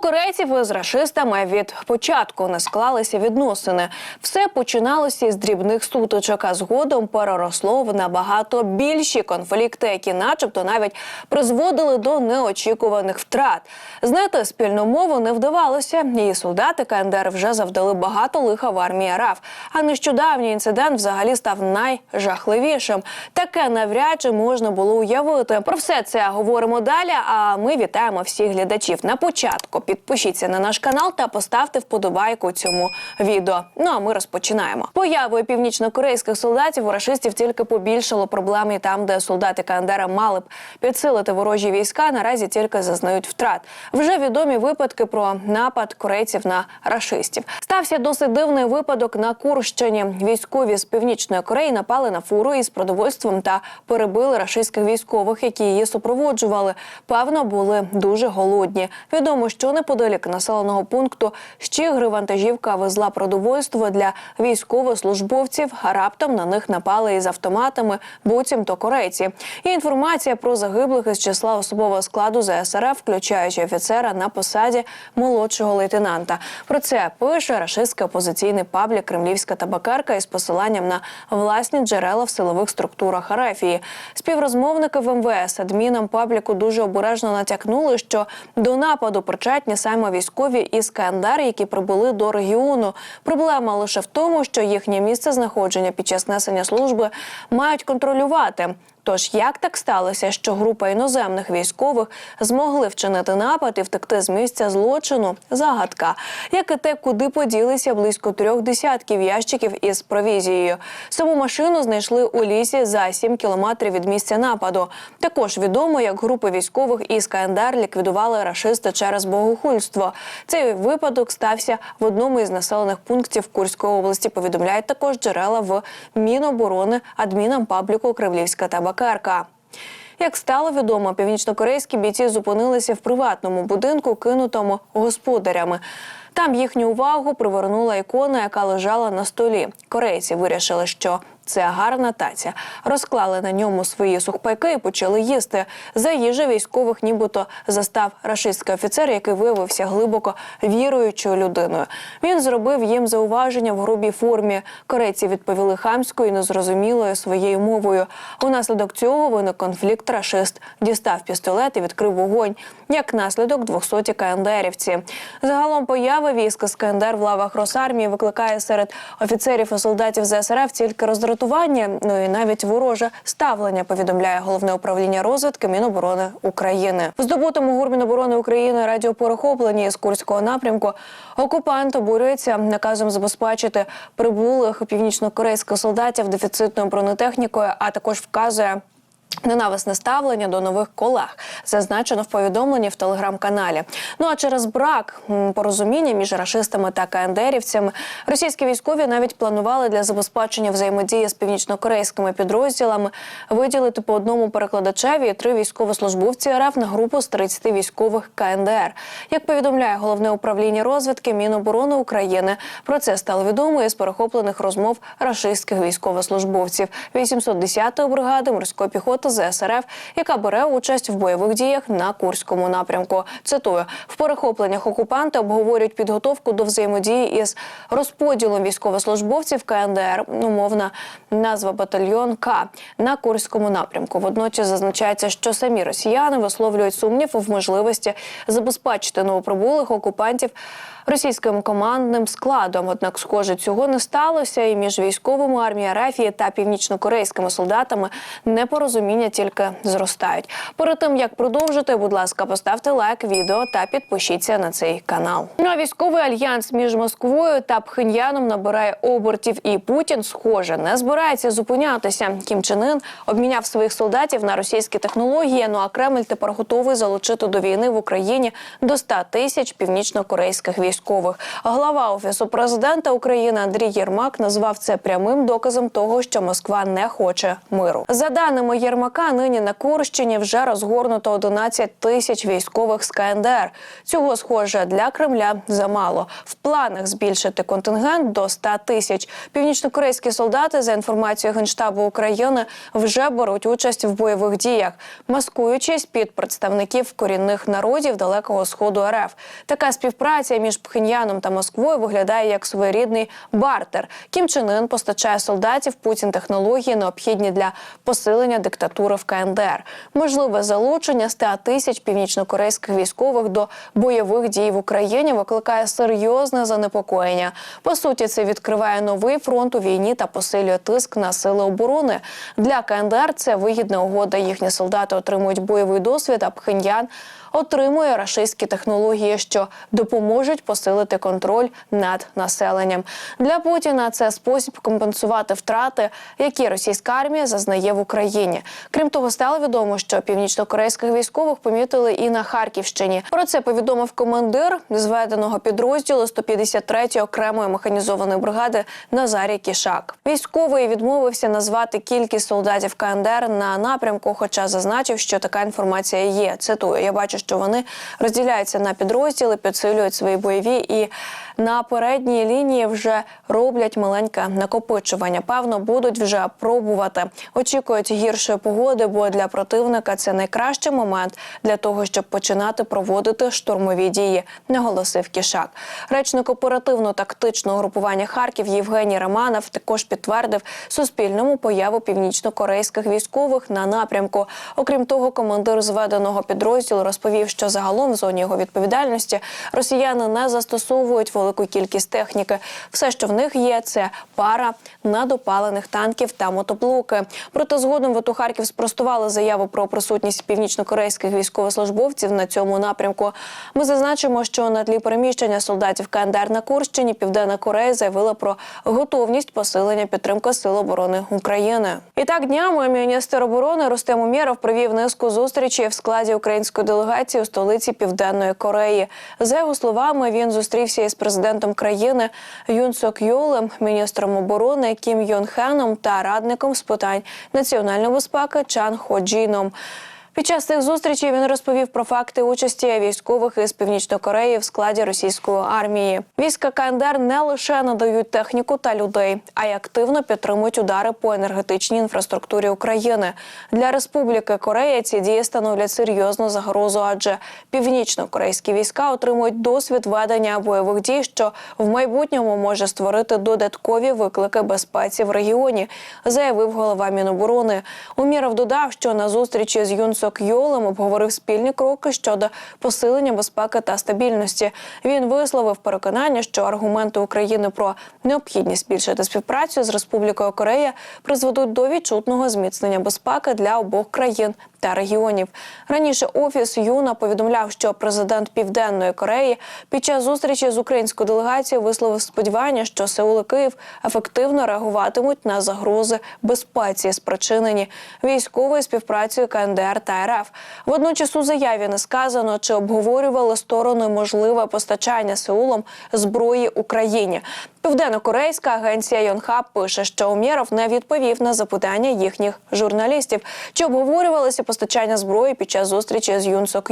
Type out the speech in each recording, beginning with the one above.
корейців із рашистами від початку не склалися відносини. Все починалося із дрібних сутичок, а згодом переросло в набагато більші конфлікти, які, начебто, навіть призводили до неочікуваних втрат. Знайти спільну мову не вдавалося, і солдати КНДР вже завдали багато лиха в армії РАФ. А нещодавній інцидент взагалі став найжахливішим. Таке навряд чи можна було уявити. Про все це говоримо далі. А ми вітаємо всіх глядачів. На початку підпишіться на наш канал та поставте вподобайку цьому відео. Ну а ми розпочинаємо. Появою північно-корейських солдатів у рашистів тільки побільшало проблем і там, де солдати КНДР мали б підсилити ворожі війська. Наразі тільки зазнають втрат. Вже відомі випадки про напад корейців на рашистів. Стався досить дивний випадок на Курщині. Військові з північної Кореї напали на фуру із продовольством та перебили рашистських військових, які її супроводжували. Певно, були дуже голодні. Відомо, що неподалік населеного пункту Щігри вантажівка везла продовольство для військовослужбовців. А раптом на них напали із автоматами, буцімто корейці. І інформація про загиблих із числа особового складу ЗСРФ, включаючи офіцера на посаді молодшого лейтенанта. Про це пише рашистський опозиційний паблік Кремлівська табакерка із посиланням на власні джерела в силових структурах Арафії. Співрозмовники в МВС адмінам пабліку дуже обережно натякнули, що до нападу причетні саме військові із КНДР, які прибули до регіону. Проблема лише в тому, що їхнє місце знаходження під час несення служби мають контролювати. Тож як так сталося, що група іноземних військових змогли вчинити напад і втекти з місця злочину? Загадка, як і те, куди поділися близько трьох десятків ящиків із провізією. Саму машину знайшли у лісі за 7 кілометрів від місця нападу. Також відомо, як групи військових із КНДР ліквідували рашисти через богохульство. Цей випадок стався в одному із населених пунктів Курської області. Повідомляють також джерела в Міноборони адмінам пабліку Кривлівська та Бакарка. Як стало відомо, північнокорейські бійці зупинилися в приватному будинку, кинутому господарями. Там їхню увагу привернула ікона, яка лежала на столі. Корейці вирішили, що це гарна таця. Розклали на ньому свої сухпайки і почали їсти. За їжі військових, нібито застав рашистський офіцер, який виявився глибоко віруючою людиною. Він зробив їм зауваження в грубій формі. Корейці відповіли хамською і незрозумілою своєю мовою. Унаслідок цього виник конфлікт. Рашист дістав пістолет і відкрив вогонь. Як наслідок 200 КНДРівці. Загалом поява військ з КНДР в лавах Росармії викликає серед офіцерів і солдатів ЗСРФ тільки роздратування, ну і навіть вороже ставлення. Повідомляє головне управління розвитки Міноборони України. В здобутому ГУР Міноборони України радіоперехопленні з Курського напрямку окупант обурюється наказом забезпечити прибулих північно-корейських солдатів дефіцитною бронетехнікою, а також вказує. Ненависне ставлення до нових колег зазначено в повідомленні в телеграм-каналі. Ну а через брак порозуміння між рашистами та КНДРівцями російські військові навіть планували для забезпечення взаємодії з північно-корейськими підрозділами виділити по одному перекладачеві і три військовослужбовці РФ на групу з 30 військових КНДР. Як повідомляє головне управління розвідки Міноборони України, про це стало відомо із перехоплених розмов рашистських військовослужбовців 810-ї бригади морської піхоти ЗСРФ, яка бере участь в бойових діях на Курському напрямку. Цитую в перехопленнях окупанти обговорюють підготовку до взаємодії із розподілом військовослужбовців КНДР. Умовна назва батальйон К на Курському напрямку. Водночас зазначається, що самі росіяни висловлюють сумнів в можливості забезпечити новоприбулих окупантів російським командним складом. Однак, схоже, цього не сталося, і між військовими армії Арафії та північно-корейськими солдатами непорозуміння тільки зростають. Перед тим як продовжити, будь ласка, поставте лайк відео та підпишіться на цей канал. Ну а військовий альянс між Москвою та Пхеньяном набирає обертів, і Путін, схоже, не збирається зупинятися. Кім Чен Ын обміняв своїх солдатів на російські технології. Ну а Кремль тепер готовий залучити до війни в Україні до 100 тисяч північно-корейських військових. Глава офісу президента України Андрій Єрмак назвав це прямим доказом того, що Москва не хоче миру. За даними Єрмака, Єрмака нині на Курщині вже розгорнуто 11 тисяч військових з КНДР. Цього схоже для Кремля замало. В планах збільшити контингент до 100 тисяч. Північнокорейські солдати, за інформацією генштабу України, вже беруть участь в бойових діях, маскуючись під представників корінних народів далекого сходу РФ. Така співпраця між Пхеньяном та Москвою виглядає як своєрідний бартер. Кім Чен Ын постачає солдатів Путін технології, необхідні для посилення диктатури в КНДР. Можливе залучення 100 тисяч північнокорейських військових до бойових дій в Україні викликає серйозне занепокоєння. По суті, це відкриває новий фронт у війні та посилює тиск на сили оборони. Для КНДР це вигідна угода. Їхні солдати отримують бойовий досвід, а Пхеньян отримує рашистські технології, що допоможуть посилити контроль над населенням. Для Путіна це спосіб компенсувати втрати, які російська армія зазнає в Україні. Крім того, стало відомо, що північнокорейських військових помітили і на Харківщині. Про це повідомив командир зведеного підрозділу 153-ї окремої механізованої бригади Назарій Кішак. Військовий відмовився назвати кількість солдатів КНДР на напрямку, хоча зазначив, що така інформація є. Цитую, я бачу, що вони розділяються на підрозділи, підсилюють свої бойові і на передній лінії вже роблять маленьке накопичування. Певно, будуть вже пробувати. Очікують гіршої погоди, бо для противника це найкращий момент для того, щоб починати проводити штурмові дії. Наголосив кішак. Речник оперативно-тактичного групування Харків Євгеній Романов також підтвердив Суспільному появу північно-корейських військових на напрямку. Окрім того, командир зведеного підрозділу розповів, що загалом в зоні його відповідальності росіяни не застосовують велику кількість техніки. Все, що в них є, це пара надопалених танків та мотоблоки. Проте згодом ВТУ Харків спростували заяву про присутність північно-корейських військовослужбовців на цьому напрямку. Ми зазначимо, що на тлі переміщення солдатів КНДР на Курщині Південна Корея заявила про готовність посилення підтримки Сил оборони України. І так днями міністр оборони Рустем Умєров провів низку зустрічей в складі української делегації у столиці Південної Кореї. За його словами, він зустрівся із президентом країни Юн Сок Йолем, міністром оборони Кім Йон Хеном та радником з питань національної безпеки Чан Ходжіном. Під час цих зустрічей він розповів про факти участі військових із північної Кореї в складі російської армії. Війська КНДР не лише надають техніку та людей, а й активно підтримують удари по енергетичній інфраструктурі України. Для Республіки Корея ці дії становлять серйозну загрозу, адже північно-корейські війська отримують досвід ведення бойових дій, що в майбутньому може створити додаткові виклики безпеці в регіоні, заявив голова Міноборони. Уміров додав, що на зустрічі з Юн Сок Йолем обговорив спільні кроки щодо посилення безпеки та стабільності. Він висловив переконання, що аргументи України про необхідність збільшити співпрацю з Республікою Корея призведуть до відчутного зміцнення безпеки для обох країн та регіонів. Раніше офіс Юна повідомляв, що президент Південної Кореї під час зустрічі з українською делегацією висловив сподівання, що Сеул і Київ ефективно реагуватимуть на загрози безпеці, спричинені військовою співпрацею КНДР та РФ. Водночас у заяві не сказано, чи обговорювали сторони можливе постачання Сеулом зброї Україні. Південно-корейська агенція Йонхаб пише, що Умєров не відповів на запитання їхніх журналістів, чи обговорювалося постачання зброї під час зустрічі з Юн Сок.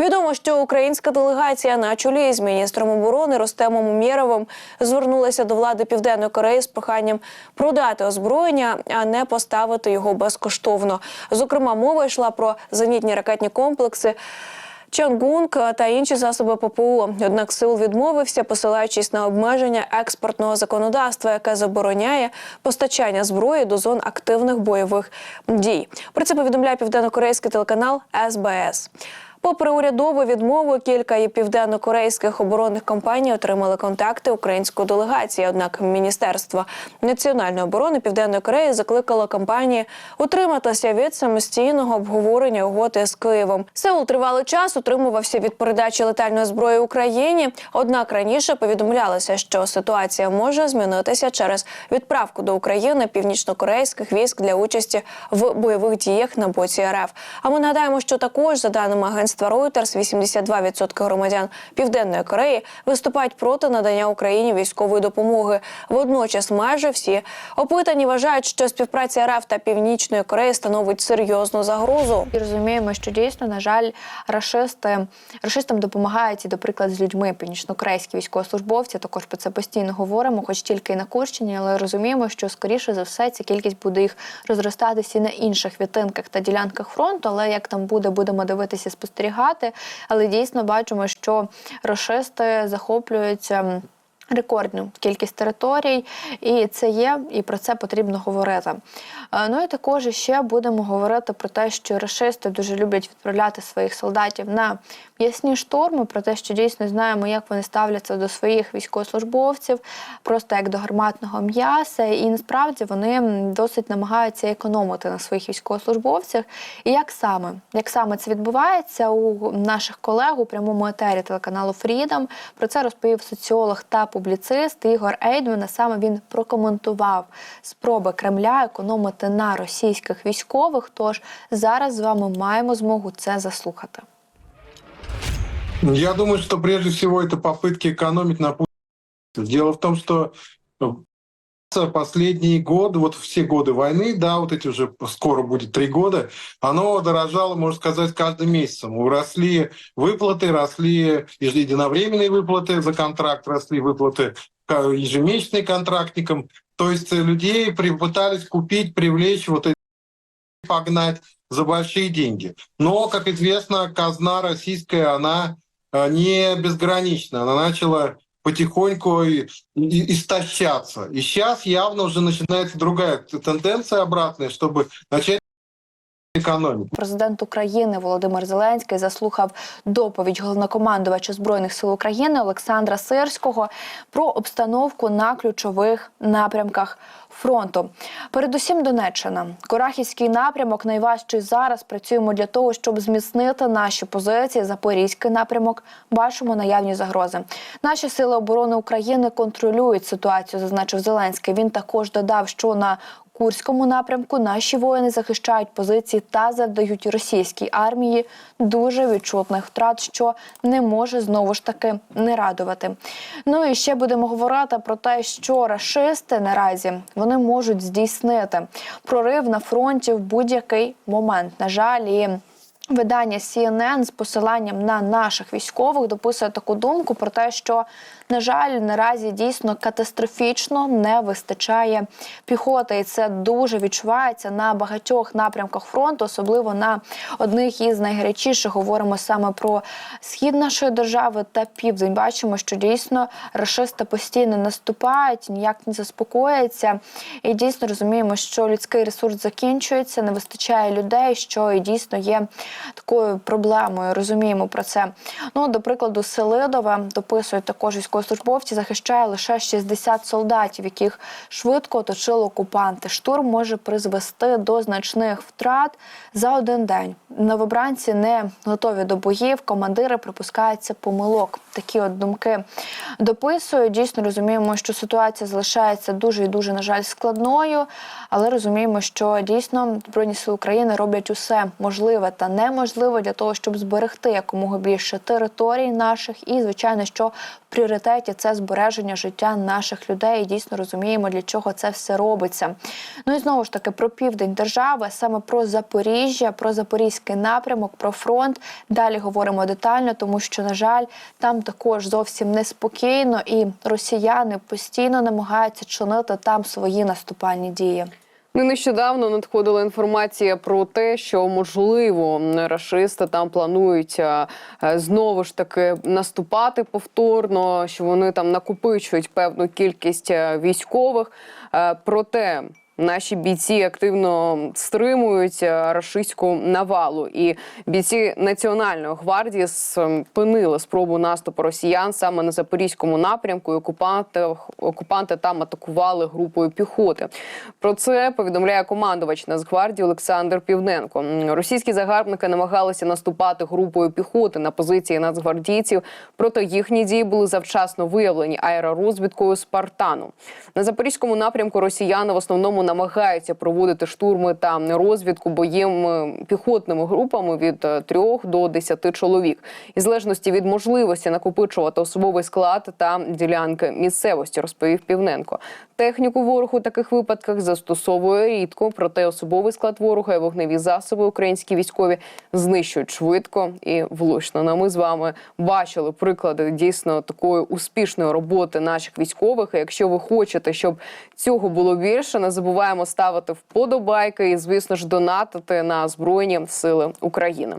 Відомо, що українська делегація на чолі з міністром оборони Ростемом Умєровим звернулася до влади Південної Кореї з проханням продати озброєння, а не поставити його безкоштовно. Зокрема, мова йшла про зенітні ракетні комплекси. Чонгунг та інші засоби ППО. Однак Сеул відмовився, посилаючись на обмеження експортного законодавства, яке забороняє постачання зброї до зон активних бойових дій. Про це повідомляє південно-корейський телеканал СБС. Попри урядову відмову, кілька і південно-корейських оборонних компаній отримали контакти української делегації. Однак Міністерство національної оборони Південної Кореї закликало компанії утриматися від самостійного обговорення угоди з Києвом. Сеул тривалий час утримувався від передачі летальної зброї Україні. Однак раніше повідомлялося, що ситуація може змінитися через відправку до України північно-корейських військ для участі в бойових діях на боці РФ. А ми нагадаємо, що також за даними агентства агентства Reuters 82% громадян Південної Кореї виступають проти надання Україні військової допомоги. Водночас, майже всі опитані вважають, що співпраця РФ та Північної Кореї становить серйозну загрозу. І розуміємо, що дійсно, на жаль, рашисти рашистам допомагають і, до прикладу, з людьми північнокорейські військовослужбовці. Також про це постійно говоримо, хоч тільки і на Курщині, але розуміємо, що скоріше за все ця кількість буде їх розростатися і на інших відтинках та ділянках фронту. Але як там буде, будемо дивитися, спостерігати. Але дійсно бачимо, що рашисти захоплюються. Рекордну кількість територій, і це є, і про це потрібно говорити. Е, Ну і також ще будемо говорити про те, що рашисти дуже люблять відправляти своїх солдатів на м'ясні штурми, про те, що дійсно знаємо, як вони ставляться до своїх військовослужбовців, просто як до гарматного м'яса. І насправді вони досить намагаються економити на своїх військовослужбовцях. І як саме, як саме це відбувається у наших колег у прямому етері телеканалу Фрідом. Про це розповів соціолог та публіцист Ігор Ейдман. А Саме він прокоментував спроби Кремля економити на російських військових. Тож зараз з вами маємо змогу це заслухати. Я думаю, что прежде всего это попытки экономить на Путине. Дело в том, что ну, последние годы, вот все годы войны, да, вот эти уже скоро будет три года, оно дорожало, можно сказать, каждым месяцем. Росли выплаты, росли единовременные выплаты за контракт, росли выплаты э, ежемесячные контрактникам. То есть э, людей пытались купить, привлечь, вот эти погнать за большие деньги. Но, как известно, казна российская, она э, не безгранична. Она начала потихоньку и- и- истощаться. И сейчас явно уже начинается другая тенденция обратная, чтобы начать экономить. Президент України Володимир Зеленський заслухав доповідь головнокомандувача збройних сил України Олександра Сирського про обстановку на ключових напрямках фронту. Передусім, Донеччина, Корахівський напрямок найважчий зараз. Працюємо для того, щоб зміцнити наші позиції. Запорізький напрямок бачимо наявні загрози. Наші сили оборони України контролюють ситуацію, зазначив Зеленський. Він також додав, що на Курському напрямку наші воїни захищають позиції та завдають російській армії дуже відчутних втрат, що не може знову ж таки не радувати. Ну і ще будемо говорити про те, що рашисти наразі вони можуть здійснити прорив на фронті в будь-який момент. На жаль, і Видання CNN з посиланням на наших військових дописує таку думку про те, що на жаль, наразі дійсно катастрофічно не вистачає піхоти, і це дуже відчувається на багатьох напрямках фронту, особливо на одних із найгарячіших. Говоримо саме про схід нашої держави та південь. Бачимо, що дійсно рашисти постійно наступають, ніяк не заспокояться. І дійсно розуміємо, що людський ресурс закінчується, не вистачає людей, що і дійсно є такою проблемою. Розуміємо про це. Ну, до прикладу, Селидове дописують також військовослужбовці, захищає лише 60 солдатів, яких швидко оточили окупанти. Штурм може призвести до значних втрат за один день. Новобранці не готові до боїв. Командири припускаються помилок. Такі от думки дописують. Дійсно розуміємо, що ситуація залишається дуже і дуже на жаль складною, але розуміємо, що дійсно збройні сили України роблять усе можливе та неможливе для того, щоб зберегти якомога більше територій наших, і звичайно, що в пріоритеті це збереження життя наших людей. І дійсно розуміємо, для чого це все робиться. Ну і знову ж таки про південь держави, саме про Запоріжжя, про запорізький напрямок, про фронт. Далі говоримо детально, тому що на жаль, там також зовсім неспокійно, і росіяни постійно намагаються чинити там свої наступальні дії. Ну, нещодавно надходила інформація про те, що можливо рашисти там планують е, е, знову ж таки наступати повторно, що вони там накопичують певну кількість е, військових. Проте наші бійці активно стримують е, рашистську навалу, і бійці національної гвардії спинили спробу наступу росіян саме на запорізькому напрямку. і Окупанти окупанти там атакували групою піхоти. Про це повідомляє командувач Нацгвардії Олександр Півненко. Російські загарбники намагалися наступати групою піхоти на позиції нацгвардійців, проте їхні дії були завчасно виявлені аеророзвідкою Спартану. На запорізькому напрямку росіяни в основному намагаються проводити штурми та розвідку боєм піхотними групами від 3 до 10 чоловік, і залежності від можливості накопичувати особовий склад та ділянки місцевості, розповів Півненко. Техніку ворог у таких випадках застосовує рідко, проте особовий склад ворога і вогневі засоби українські військові знищують швидко і влучно. Ну, ми з вами бачили приклади дійсно такої успішної роботи наших військових. І якщо ви хочете, щоб цього було більше, не забуваємо ставити вподобайки і, звісно ж, донатити на збройні сили України.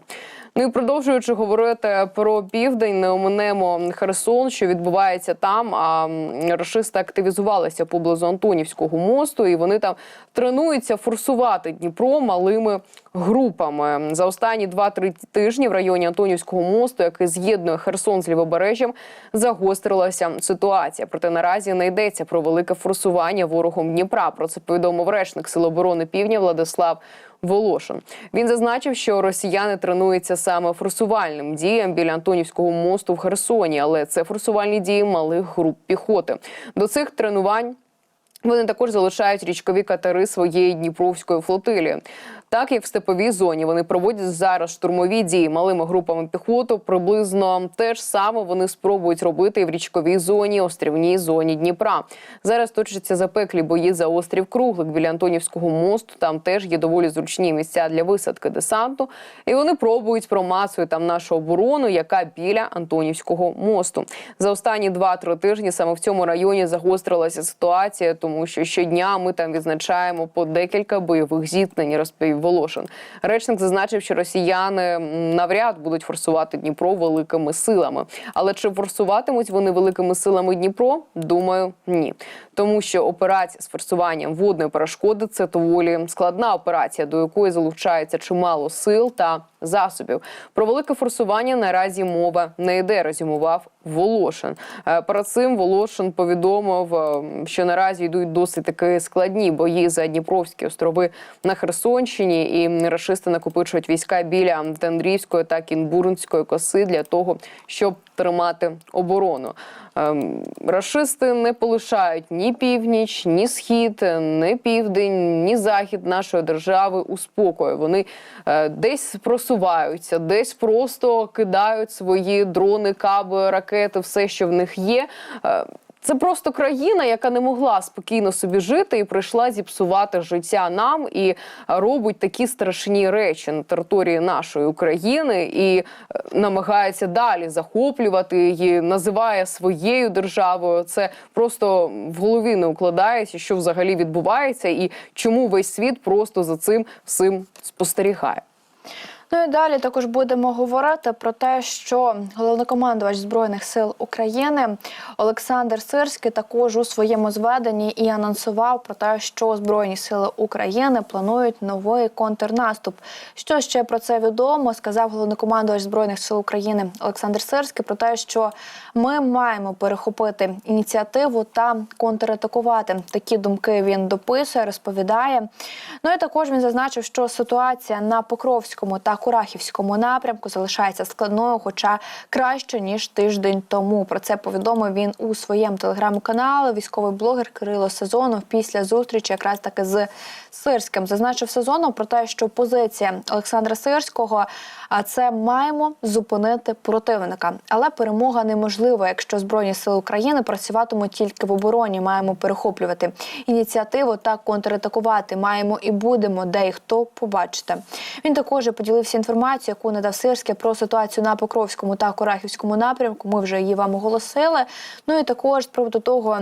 Ну і продовжуючи говорити про південь, не оминемо Херсон, що відбувається там. А рашисти активізувалися поблизу Антонівського мосту, і вони там тренуються форсувати Дніпро малими групами. За останні 2-3 тижні в районі Антонівського мосту, який з'єднує Херсон з лівобережжям, загострилася ситуація. Проте наразі не йдеться про велике форсування ворогом Дніпра. Про це повідомив речник Сил оборони Півдня Владислав. Волошин він зазначив, що росіяни тренуються саме форсувальним діям біля Антонівського мосту в Херсоні, але це форсувальні дії малих груп піхоти. До цих тренувань вони також залишають річкові катери своєї Дніпровської флотилії. Так як в степовій зоні вони проводять зараз штурмові дії малими групами піхоту. Приблизно те ж саме вони спробують робити і в річковій зоні, острівній зоні Дніпра. Зараз точаться запеклі бої за острів Круглик біля Антонівського мосту. Там теж є доволі зручні місця для висадки десанту. І вони пробують промацувати там нашу оборону, яка біля Антонівського мосту. За останні 2-3 тижні саме в цьому районі загострилася ситуація, тому що щодня ми там відзначаємо по декілька бойових зіткнень, розповів Волошин. Речник зазначив, що росіяни навряд будуть форсувати Дніпро великими силами. Але чи форсуватимуть вони великими силами Дніпро? Думаю, ні. Тому що операція з форсуванням водної перешкоди це доволі складна операція, до якої залучається чимало сил та засобів. Про велике форсування наразі мова не йде, резюмував Волошин. Про цим Волошин повідомив, е, що наразі йдуть досить таки складні бої за Дніпровські острови на Херсонщині, і рашисти накопичують війська біля Тендрівської та Кінбурнської коси для того, щоб тримати оборону. Ем, Рашисти не полишають ні північ, ні схід, ні південь, ні захід нашої держави у спокою. Вони е, десь просуваються, десь просто кидають свої дрони, каби, ракети, все, що в них є. Це просто країна, яка не могла спокійно собі жити і прийшла зіпсувати життя нам і робить такі страшні речі на території нашої України і е, намагається далі захоплювати її, називає своєю державою. Це просто в голові не укладається, що взагалі відбувається, і чому весь світ просто за цим всім спостерігає. Ну і далі також будемо говорити про те, що головнокомандувач збройних сил України Олександр Сирський також у своєму зведенні і анонсував про те, що збройні сили України планують новий контрнаступ. Що ще про це відомо? Сказав головнокомандувач збройних сил України Олександр Сирський про те, що ми маємо перехопити ініціативу та контратакувати. Такі думки він дописує, розповідає. Ну і також він зазначив, що ситуація на Покровському та Курахівському напрямку залишається складною, хоча краще ніж тиждень тому. Про це повідомив він у своєму телеграм-каналі. Військовий блогер Кирило Сезонов після зустрічі, якраз таки з Сирським, зазначив Сезонов про те, що позиція Олександра Сирського а це маємо зупинити противника. Але перемога неможлива, якщо збройні сили України працюватимуть тільки в обороні. Маємо перехоплювати ініціативу та контратакувати. Маємо і будемо, де і хто побачите. Він також поділився інформацією, яку надав Сирське про ситуацію на Покровському та Корахівському напрямку. Ми вже її вам оголосили. Ну і також з приводу того.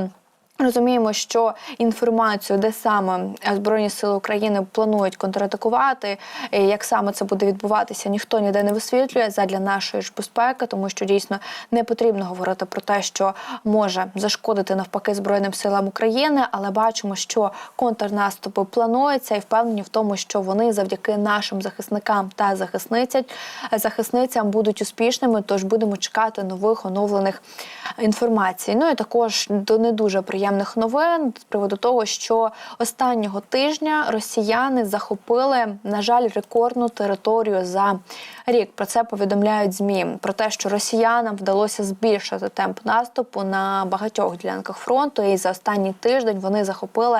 Розуміємо, що інформацію, де саме збройні сили України планують контратакувати, як саме це буде відбуватися, ніхто ніде не висвітлює задля нашої ж безпеки, тому що дійсно не потрібно говорити про те, що може зашкодити навпаки збройним силам України, але бачимо, що контрнаступи плануються і впевнені в тому, що вони завдяки нашим захисникам та захисницям будуть успішними. Тож будемо чекати нових оновлених інформацій. Ну і також до не дуже приємних новин з приводу того, що останнього тижня росіяни захопили, на жаль, рекордну територію за рік. Про це повідомляють змі. Про те, що росіянам вдалося збільшити темп наступу на багатьох ділянках фронту, і за останній тиждень вони захопили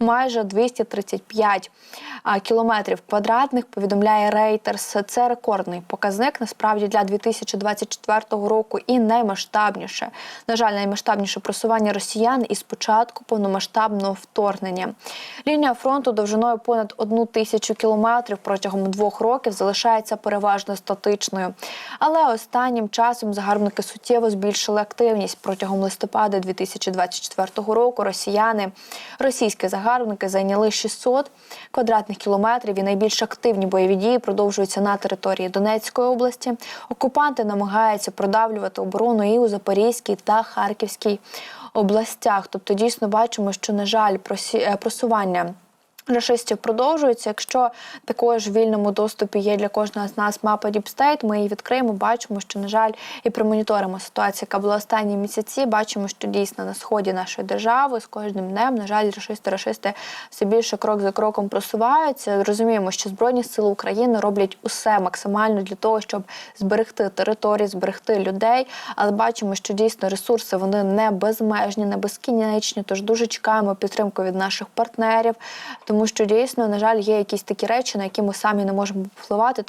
майже 235 а, кілометрів квадратних. Повідомляє Reuters. Це рекордний показник насправді для 2024 року і наймасштабніше. На жаль, наймасштабніше просування росіян із початку повномасштабного вторгнення. Лінія фронту довжиною понад одну тисячу кілометрів протягом двох років залишається переважно статичною. Але останнім часом загарбники суттєво збільшили активність протягом листопада 2024 року. Росіяни, російські загарбники зайняли 600 квадратних кілометрів і найбільш активні бойові дії продовжуються на території Донецької області. Окупанти намагаються продавлювати оборону і у Запорізькій та Харківській областях. Тобто, дійсно бачимо, що на жаль, е, просування. Рашистів продовжується. Якщо також в вільному доступі є для кожного з нас мапа State, ми її відкриємо. Бачимо, що на жаль, і промоніторимо ситуацію, яка була останні місяці. Бачимо, що дійсно на сході нашої держави з кожним днем, на жаль, рашисти, рашисти все більше крок за кроком просуваються. Розуміємо, що збройні сили України роблять усе максимально для того, щоб зберегти території, зберегти людей. Але бачимо, що дійсно ресурси вони не безмежні, не безкінечні. Тож дуже чекаємо підтримку від наших партнерів, тому що дійсно, на жаль, є якісь такі речі, на які ми самі не можемо впливати.